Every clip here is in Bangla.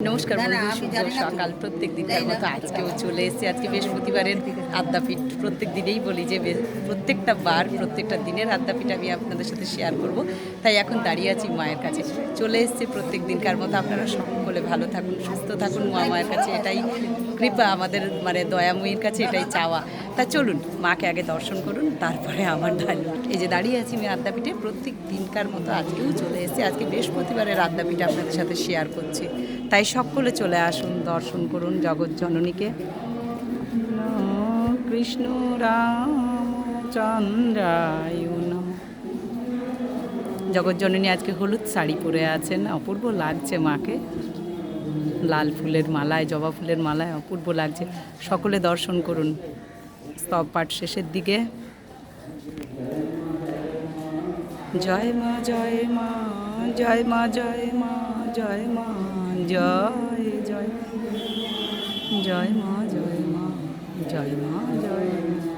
নমস্কার বন্ধু শুভ। সকাল। প্রত্যেক দিনের মতো আজকেও চলে এসেছে। আজকে বৃহস্পতিবারের আদ্যাপীঠ। প্রত্যেক দিনেই বলি যে প্রত্যেকটা বার প্রত্যেকটা দিনের আদ্যাপীঠ আমি আপনাদের সাথে শেয়ার করব। তাই এখন দাঁড়িয়ে আছি মায়ের কাছে। চলে এসেছে প্রত্যেক দিনকার মতো। আপনারা সকলে ভালো থাকুন সুস্থ থাকুন। মা মায়ের কাছে এটাই কৃপা আমাদের মানে দয়াময়ীর কাছে এটাই চাওয়া। তা চলুন মাকে আগে দর্শন করুন তারপরে আমার দাঁড়িয়ে এই যে দাঁড়িয়ে আছি আমি আদ্যাপীঠে প্রত্যেক দিনকার মতো আজকেও চলে এসেছে। আজকে বৃহস্পতিবারের আদ্যাপীঠ আপনাদের সাথে শেয়ার করছি। তাই সকলে চলে আসুন, দর্শন করুন জগৎ জননীকে। কৃষ্ণ রাম চন্দ্রায় জগৎ জননী আজকে হলুদ শাড়ি পরে আছেন, অপূর্ব লাগছে মাকে। লাল ফুলের মালায়, জবা ফুলের মালায় অপূর্ব লাগছে। সকলে দর্শন করুন, স্তব পাঠ শেষের দিকে। জয় মা জয় মা জয় মা জয় মা জয় মা। জয় জয়। জয় মা জয় মা জয় মা জয় মা।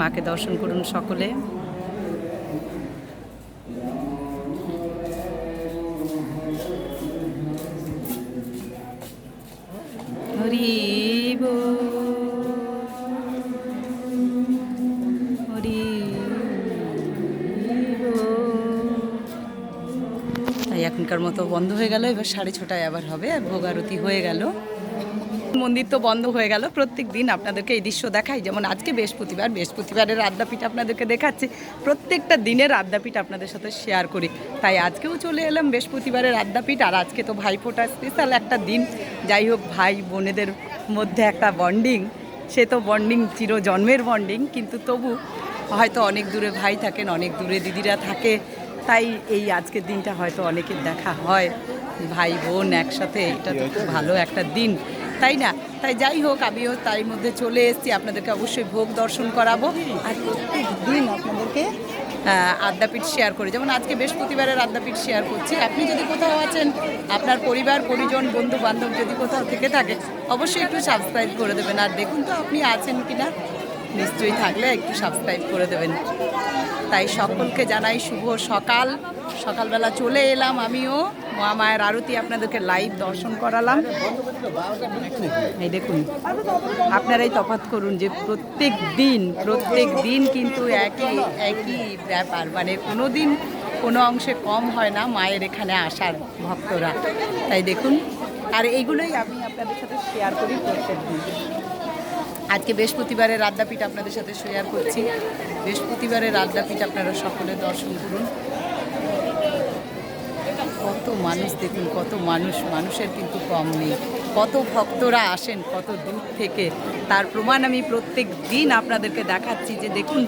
মাকে দর্শন করুন সকলে হরি। হরি। তাই এখনকার মতো বন্ধ হয়ে গেল, এবার সাড়ে ছটায় আবার হবে আর ভোগ আরতি হয়ে গেল মন্দির তো বন্ধ হয়ে গেল। প্রত্যেক দিন আপনাদেরকে এই দৃশ্য দেখাই। যেমন আজকে বৃহস্পতিবার, বৃহস্পতিবারের আদ্যাপীঠ আপনাদেরকে দেখাচ্ছি। প্রত্যেকটা দিনের আদ্যাপীঠ আপনাদের সাথে শেয়ার করি। তাই আজকেও চলে এলাম বৃহস্পতিবারের আদ্যাপীঠ। আর আজকে তো ভাইফোঁটা স্পেশাল একটা দিন। যাই হোক, ভাই বোনেদের মধ্যে একটা বন্ডিং সে তো বন্ডিং চির জন্মের বন্ডিং কিন্তু তবু হয়তো অনেক দূরে ভাই থাকেন, অনেক দূরে দিদিরা থাকে। তাই এই আজকের দিনটা হয়তো অনেকের দেখা হয়। ভাই বোন একসাথে, এটা তো খুব ভালো একটা দিন। তাই না? তাই যাই হোক, আমিও তাই মধ্যে চলে এসেছি। আপনাদেরকে অবশ্যই ভোগ দর্শন করাবো। আর প্রত্যেক দিন আপনাদেরকে আদ্যাপীঠ শেয়ার করি। যেমন আজকে বৃহস্পতিবারের আদ্যাপীঠ শেয়ার করছি। আপনি যদি কোথাও আছেন, আপনার পরিবার, পরিজন বন্ধু বান্ধব যদি কোথাও থেকে থাকে, অবশ্যই একটু সাবস্ক্রাইব করে দেবেন। আর দেখুন তো আপনি আছেন কি না, নিশ্চয়ই থাকলে একটু সাবস্ক্রাইব করে দেবেন। তাই সকলকে জানাই শুভ সকাল। সকালবেলা চলে এলাম আমিও। মায়ের আরতি আপনাদেরকে লাইভ দর্শন করালাম। এই দেখুন, আপনারাই তফাৎ করুন যে প্রত্যেক দিন প্রত্যেক দিন কিন্তু একই একই ব্যাপার। মানে কোনো দিন কোনো অংশে কম হয় না মায়ের এখানে আসার ভক্তরা। তাই দেখুন, আর এইগুলোই আমি আপনাদের সাথে শেয়ার করি প্রত্যেক দিন। আজকে বৃহস্পতিবারের আদ্যাপীঠ আপনাদের সাথে শেয়ার করছি। বৃহস্পতিবারের আদ্যাপীঠ আপনারা সকলে দর্শন করুন। কত মানুষ দেখুন, কত মানুষ, মানুষের কিন্তু কম নেই। কত ভক্তরা আসেন, কত দূর থেকে। তার প্রমাণ আমি প্রত্যেক দিন আপনাদেরকে দেখাচ্ছি যে দেখুন,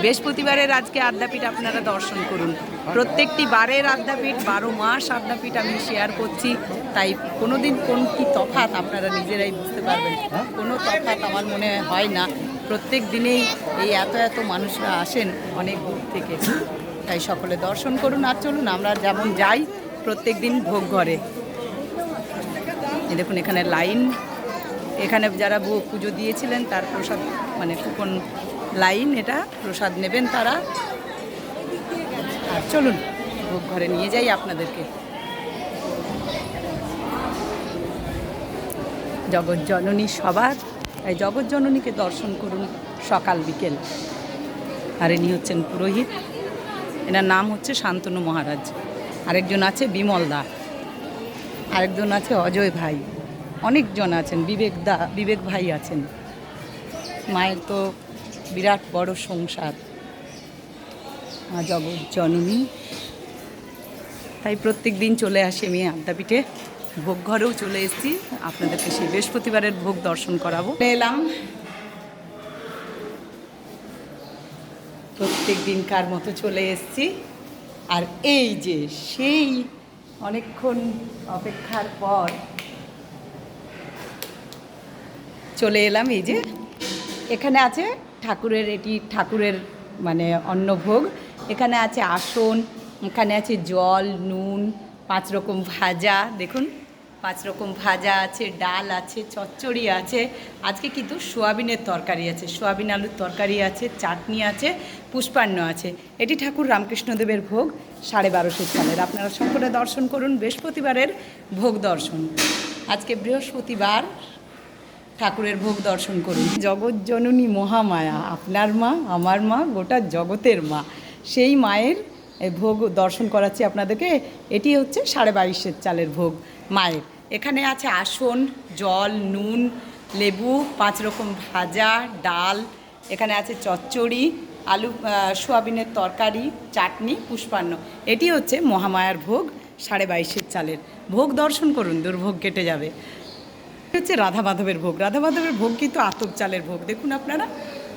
বৃহস্পতিবারের আজকে আদ্যাপীঠ আপনারা দর্শন করুন। প্রত্যেকটি বারের আদ্যাপীঠ, বারো মাস আদ্যাপীঠ আমি শেয়ার করছি। তাই কোনো দিন কোন কি তফাৎ আপনারা নিজেরাই বুঝতে পারবেন। কোনো তফাৎ আমার মনে হয় না। প্রত্যেক দিনেই এই এত এত মানুষরা আসেন অনেক দূর থেকে। তাই সকলে দর্শন করুন। আর চলুন, আমরা যেমন যাই প্রত্যেক দিন ভোগ ঘরে। দেখুন, এখানে লাইন। এখানে যারা ভোগ পুজো দিয়েছিলেন, তার প্রসাদ মানে কুপন লাইন, এটা প্রসাদ নেবেন তারা। আর চলুন, ভোগ ঘরে নিয়ে যাই আপনাদেরকে। জগৎ জননী সবার, এই জগৎ জননীকে দর্শন করুন সকাল বিকেল। আর ইনি হচ্ছেন পুরোহিত। এনার নাম হচ্ছে শান্তনু মহারাজ। আরেকজন আছে বিমল দা, আরেকজন আছে অজয় ভাই, অনেকজন আছেন, বিবেক দা, বিবেক ভাই আছেন। মায়ের তো বিরাট বড় সংসার। মা জগৎ জননী তাই প্রত্যেক দিন চলে আসি আমি আদ্যাপীঠে। ভোগ ঘরেও চলে এসেছি। আপনাদেরকে সেই বৃহস্পতিবারের ভোগ দর্শন করাবো। এলাম। প্রত্যেক দিনকার মতো চলে এসেছি? আর এই যে সেই অনেকক্ষণ অপেক্ষার পর চলে এলাম এই যে এখানে আছে ঠাকুরের, এটি ঠাকুরের মানে অন্নভোগ। এখানে আছে আসন, এখানে আছে জল, নুন, পাঁচ রকম ভাজা। দেখুন পাঁচ রকম ভাজা আছে, ডাল আছে, চচ্চড়ি আছে। আজকে কিন্তু সোয়াবিনের তরকারি আছে। সোয়াবিন, আলুর তরকারি আছে, চাটনি আছে, পুষ্পান্ন আছে। এটি ঠাকুর রামকৃষ্ণদেবের ভোগ সাড়ে বারোশো চালের আপনারা সকলে দর্শন করুন বৃহস্পতিবারের ভোগ দর্শন। আজকে বৃহস্পতিবার, ঠাকুরের ভোগ দর্শন করুন। জগৎজননী মহামায়া, আপনার মা, আমার মা, গোটা জগতের মা। সেই মায়ের ভোগ দর্শন করাচ্ছি আপনাদেরকে। এটি হচ্ছে সাড়ে বাইশের চালের ভোগ মায়ের। এখানে আছে আসন, জল, নুন, লেবু, পাঁচ রকম ভাজা, ডাল। এখানে আছে চচ্চড়ি, আলু সোয়াবিনের তরকারি, চাটনি, পুষ্পান্ন। এটি হচ্ছে মহামায়ার ভোগ সাড়ে বাইশের চালের। ভোগ দর্শন করুন, দুর্ভোগ কেটে যাবে। হচ্ছে রাধা মাধবের ভোগ। রাধা মাধবের ভোগ কিন্তু আতপ চালের ভোগ। দেখুন আপনারা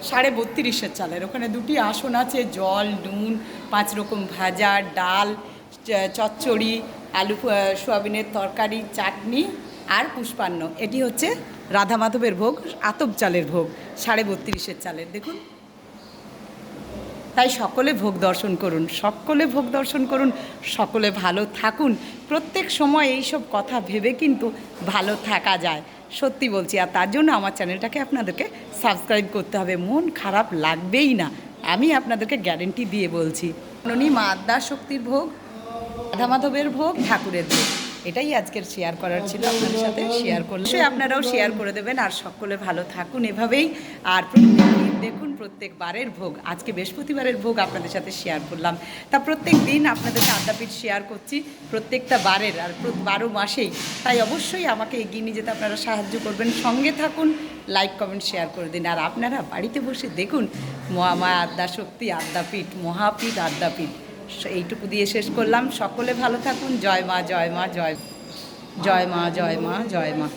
সাড়ে বত্রিশের চালের। ওখানে দুটি আসন আছে, জল, নুন, পাঁচ রকম ভাজা, ডাল চচ্চড়ি, আলু সোয়াবিনের তরকারি, চাটনি আর পুষ্পান্ন। এটি হচ্ছে রাধা মাধবের ভোগ, আতপ চালের ভোগ, সাড়ে বত্রিশের চালের। দেখুন। তাই সকলে ভোগ দর্শন করুন, সকলে ভোগ দর্শন করুন, সকলে ভালো থাকুন। প্রত্যেক সময় এই সব কথা ভেবে কিন্তু ভালো থাকা যায়। সত্যি বলছি, আর তার জন্য আমার চ্যানেলটাকে আপনাদেরকে সাবস্ক্রাইব করতে হবে। মন খারাপ লাগবেই না, আমি আপনাদেরকে গ্যারেন্টি দিয়ে বলছি। মা আদ্যা শক্তির ভোগ রাধা মাধবের ভোগ, ঠাকুরের ভোগ। এটাই আজকের শেয়ার করার ছিল। আপনাদের সাথে শেয়ার করলে আপনারাও শেয়ার করে দেবেন। আর সকলে ভালো থাকুন এভাবেই। আর প্রত্যেক দিন দেখুন প্রত্যেক বারের ভোগ। আজকে বৃহস্পতিবারের ভোগ আপনাদের সাথে শেয়ার করলাম। তা প্রত্যেক দিন আপনাদেরকে আড্ডাপিঠ শেয়ার করছি প্রত্যেকটা বারের আর বারো মাসেই। তাই অবশ্যই আমাকে এগিয়ে নিয়ে যেতে আপনারা সাহায্য করবেন। সঙ্গে থাকুন লাইক কমেন্ট শেয়ার করে দিন। আর আপনারা বাড়িতে বসে দেখুন, মহামা আদ্যা শক্তি আদ্যাপীঠ, মহাপীঠ আদ্যাপীঠ। এইটুকু দিয়ে শেষ করলাম। সকলে ভালো থাকুন। জয় মা জয় মা, জয় জয় মা জয় মা জয় মা।